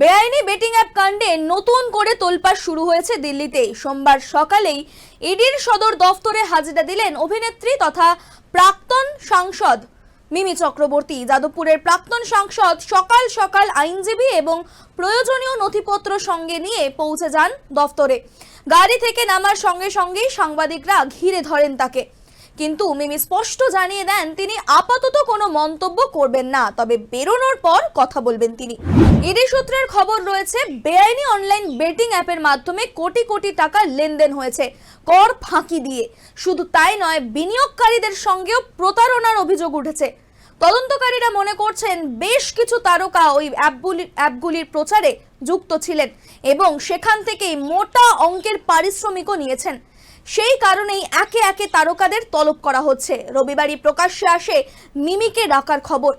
বেআইনি betting app কাণ্ডে নতুন করে তোলপাড় শুরু হয়েছে দিল্লিতে সোমবার সকালেই ইডির সদর দফতরে হাজিরা দিলেন অভিনেত্রী তথা প্রাক্তন সাংসদ মিমি চক্রবর্তী। যাদবপুরের প্রাক্তন সাংসদ সকাল সকাল আইনজীবী এবং প্রয়োজনীয় নথিপত্র সঙ্গে নিয়ে পৌঁছে যান দফতরে। গাড়ি থেকে নামার সঙ্গে সঙ্গেই সাংবাদিকরা ঘিরে ধরেন তাকে। কিন্তু মিমি স্পষ্ট জানিয়ে দেন তিনি আপাতত কোনো মন্তব্য করবেন না, তবে বেরোনোর পর কথা বলবেন তিনি। ইডি সূত্রের খবর রয়েছে, বেআইনি অনলাইন বেটিং অ্যাপের মাধ্যমে কোটি কোটি টাকা লেনদেন হয়েছে, কর ফাঁকি দিয়ে। শুধু তাই নয়, বিনিয়োগকারীদের সঙ্গেও প্রতারণার অভিযোগ উঠেছে। তদন্তকারীরা মনে করছেন, বেশ কিছু তারকা ওই অ্যাপগুলির অ্যাপগুলির প্রচারে যুক্ত ছিলেন এবং সেখান থেকেই মোটা অঙ্কের পারিশ্রমিকও নিয়েছেন। সেই কারণেই একে একে তারকাদের তলব করা হচ্ছে। রবিবারই প্রকাশ্যে আসে মিমিকে ডাকার খবর।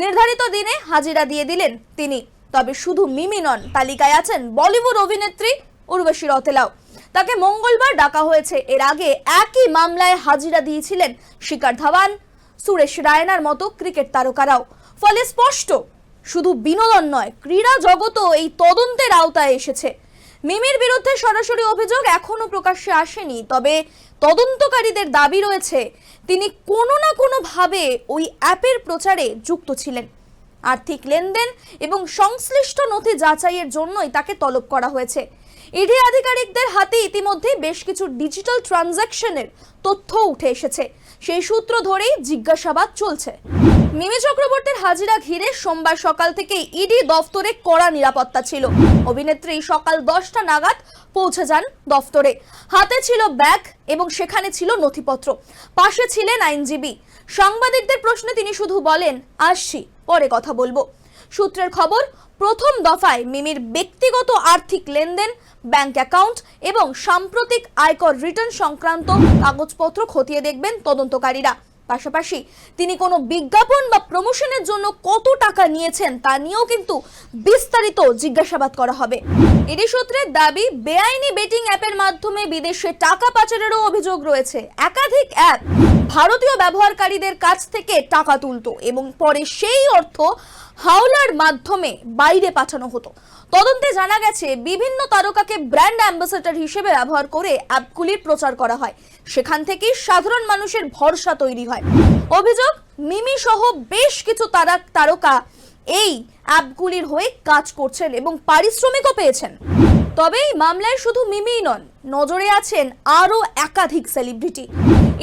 নির্ধারিত দিনে হাজিরা দিয়ে দিলেন তিনি। তবে শুধু মিমি নন, তালিকায় আছেন বলিউড অভিনেত্রী উর্বশী রতেলাও তাকে মঙ্গলবার ডাকা হয়েছে। এর আগে একই মামলায় হাজিরা দিয়েছিলেন শিকার ধাওয়ান, সুরেশ রায়নার মতো ক্রিকেট তারকারাও। ফলে স্পষ্ট, শুধু বিনোদন নয়, ক্রীড়া জগতও এই তদন্তের আওতায় এসেছে। মিমির বিরুদ্ধে সরাসরি অভিযোগ এখনও প্রকাশ্যে আসেনি। তবে তদন্তকারীদের দাবি রয়েছে, তিনি কোনো না কোনো ভাবে ওই অ্যাপের প্রচারে যুক্ত ছিলেন। আর্থিক লেনদেন এবং সংশ্লিষ্ট নথি যাচাইয়ের জন্যই তাকে তলব করা হয়েছে। ইডি আধিকারিকদের হাতে ইতিমধ্যে বেশ কিছু ডিজিটাল ট্রানজ্যাকশনের তথ্য উঠে এসেছে। সেই সূত্র ধরেই জিজ্ঞাসাবাদ চলছে। মিমি চক্রবর্তীর হাজিরা ঘিরে সোমবার সকাল থেকে ইডি দফতরে কড়া নিরাপত্তা ছিল। অভিনেত্রী সকাল দশটা নাগাদ পৌঁছে যান দফতরে। হাতে ছিল ব্যাগ এবং সেখানে ছিল নথিপত্র। পাশে ছিলেন আইনজীবী। সাংবাদিকদের প্রশ্নে তিনি শুধু বলেন, আসছি, পরে কথা বলব। সূত্রের খবর, প্রথম দফায় মিমির ব্যক্তিগত আর্থিক লেনদেন, ব্যাংক অ্যাকাউন্ট এবং সাম্প্রতিক আয়কর রিটার্ন সংক্রান্ত কাগজপত্র খতিয়ে দেখবেন তদন্তকারীরা। পাশাপাশি তিনি কোনো বিজ্ঞাপন বা প্রমোশনের জন্য কত টাকা নিয়েছেন তা নিয়েও কিন্তু বিস্তারিত জিজ্ঞাসাবাদ করা হবে। এডি সূত্রের দাবি, বেআইনি বেটিং অ্যাপের মাধ্যমে বিদেশে টাকা পাচারেরও অভিযোগ রয়েছে। একাধিক অ্যাপ ভারতীয় ব্যবহারকারীদের কাছ থেকে টাকা তুলতো এবং পরে সেই অর্থ হাওলার মাধ্যমে বাইরে পাঠানো হতো। তদন্তে জানা গেছে, বিভিন্ন তারকাকে ব্র্যান্ড অ্যাম্বাসেডর হিসেবে ব্যবহার করে অ্যাপগুলির প্রচার করা হয়। সেখান থেকেই সাধারণ মানুষের ভরসা তৈরি হয়। অভিযোগ মিমি সহ বেশ কিছু তারা তারকা এই অ্যাপগুলির হয়ে কাজ করছেন এবং পারিশ্রমিকও পেয়েছেন। তবে এই মামলায় শুধু মিমিই নন, নজরে আছেন আরও একাধিক সেলিব্রিটি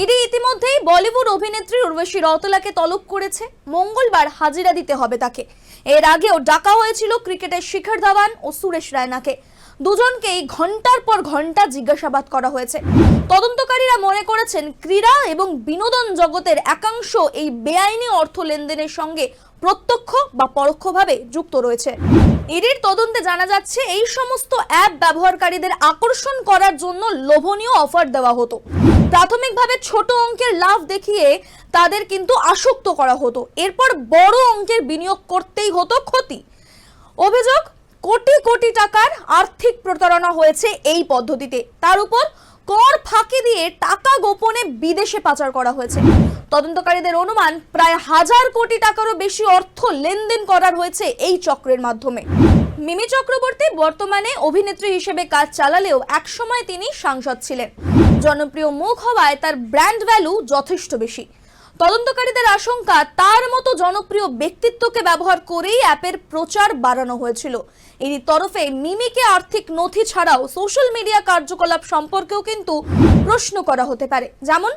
ইডি ইতিমধ্যেই বলিউড অভিনেত্রী উর্বশী রওতলাকে তলব করেছে। মঙ্গলবার হাজিরা দিতে হবে তাকে। এর আগেও ডাকা হয়েছিল ক্রিকেটের শিখর ধাওয়ান ও সুরেশ রায়নাকে। দুজনকেই ঘণ্টার পর ঘণ্টা জিজ্ঞাসাবাদ করা হয়েছে। তদন্তকারীরা মনে করেছেন ক্রীড়া এবং বিনোদন জগতের একাংশ এই বেআইনি অর্থ লেনদেনের সঙ্গে প্রত্যক্ষ বা পরোক্ষভাবে যুক্ত রয়েছে। ইডির তদন্তে জানা যাচ্ছে, এই সমস্ত অ্যাপ ব্যবহারকারীদের আকর্ষণ করার জন্য লোভনীয় অফার দেওয়া হতো। প্রাথমিকভাবে ছোট অঙ্কের লাভ দেখিয়ে তাদের কিন্তু আসক্ত করা হতো। এরপর বড় অঙ্কের বিনিয়োগ করতেই হতো ক্ষতি। অভিযোগ কোটি কোটি টাকার আর্থিক প্রতারণা হয়েছে এই পদ্ধতিতে। তার উপর কর ফাঁকি দিয়ে টাকা গোপনে বিদেশে পাচার করা হয়েছে। তদন্তকারীদের অনুমান, প্রায় হাজার কোটি টাকারও বেশি অর্থ লেনদেন করার হয়েছে এই চক্রের মাধ্যমে। মিমি চক্রবর্তী বর্তমানে অভিনেত্রী হিসেবে কাজ চালালেও একসময় তিনি সাংসদ ছিলেন। জনপ্রিয় মুখ হওয়ায় তার ব্র্যান্ড ভ্যালু যথেষ্ট বেশি। তদন্তকারীদের আশঙ্কা, তার মতো জনপ্রিয় ব্যক্তিত্বকে ব্যবহার করেই অ্যাপের প্রচার বাড়ানো হয়েছিল। এরই তরফে মিমিকে আর্থিক নথি ছাড়াও সোশ্যাল মিডিয়া কার্যকলাপ সম্পর্কেও কিন্তু প্রশ্ন করা হতে পারে। যেমন,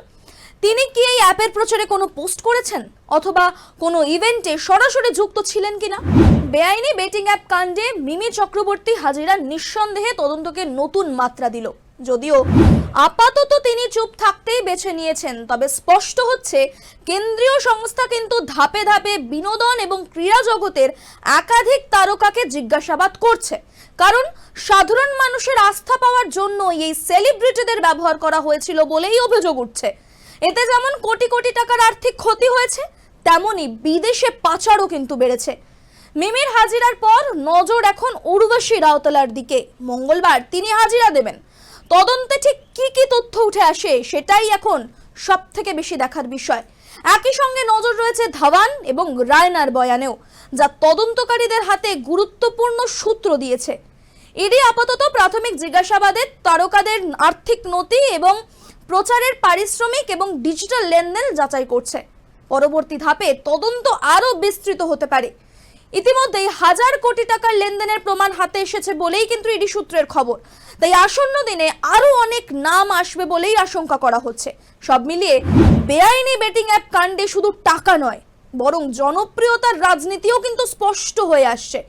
তিনি কি এই অ্যাপের প্রচারে কোনো পোস্ট করেছেন? অথবা, কোনো ইভেন্টে সরাসরি যুক্ত ছিলেন কিনা? বেআইনি বেটিং অ্যাপ কাণ্ডে মিমি চক্রবর্তী হাজিরা নিঃসন্দেহে তদন্তকে নতুন মাত্রা দিল। যদিও আপাতত তিনি চুপ থাকতেই বেছে নিয়েছেন। তবে স্পষ্ট হচ্ছে, কেন্দ্রীয় সংস্থা কিন্তু ধাপে ধাপে বিনোদন এবং ক্রীড়া জগতের একাধিক তারকাকে জিজ্ঞাসাবাদ করছে। কারণ, সাধারণ মানুষের আস্থা পাওয়ার জন্য এই সেলিব্রিটিদের ব্যবহার করা হয়েছিল বলেই অভিযোগ উঠছে। এতে যেমন কোটি কোটি টাকার আর্থিক ক্ষতি হয়েছে, তেমনি বিদেশে পাচারও কিন্তু বেড়েছে। মিমির হাজিরার পর নজর এখন উর্বশী রাউতলার দিকে। মঙ্গলবার তিনি হাজিরা দেবেন। তদন্তে ঠিক কি কি তথ্য উঠে আসে সেটাই এখন সব থেকে বেশি দেখার বিষয়। একই সঙ্গে নজর রয়েছে ধাওয়ান এবং রায়নার বয়ানেও, যা তদন্তকারীদের হাতে গুরুত্বপূর্ণ সূত্র দিয়েছে। ইডি আপাতত প্রাথমিক জিজ্ঞাসাবাদে তারকাদের আর্থিক নথি এবং প্রচারের পারিশ্রমিক এবং ডিজিটাল লেনদেন যাচাই করছে। পরবর্তী ধাপে তদন্ত আরও বিস্তৃত হতে পারে। ইতিমধ্যেই হাজার কোটি টাকার লেনদেনের প্রমাণ হাতে এসেছে বলেই কিন্তু ইডি সূত্রের খবর। তাই আসন্ন দিনে আরও অনেক নাম আসবে বলেই আশঙ্কা করা হচ্ছে। সব মিলিয়ে বেআইনি বেটিং অ্যাপ কাণ্ডে শুধু টাকা নয়, বরং জনপ্রিয়তার রাজনীতিও কিন্তু স্পষ্ট হয়ে আসছে।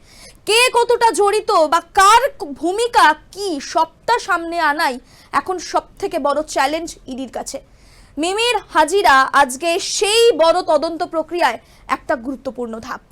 কে কতটা জড়িত বা কার ভূমিকা কি সবটা সামনে আনাই এখন সব থেকে বড় চ্যালেঞ্জ ইডির কাছে। মিমির হাজিরা আজকে সেই বড় তদন্ত প্রক্রিয়ায় একটা গুরুত্বপূর্ণ ধাপ।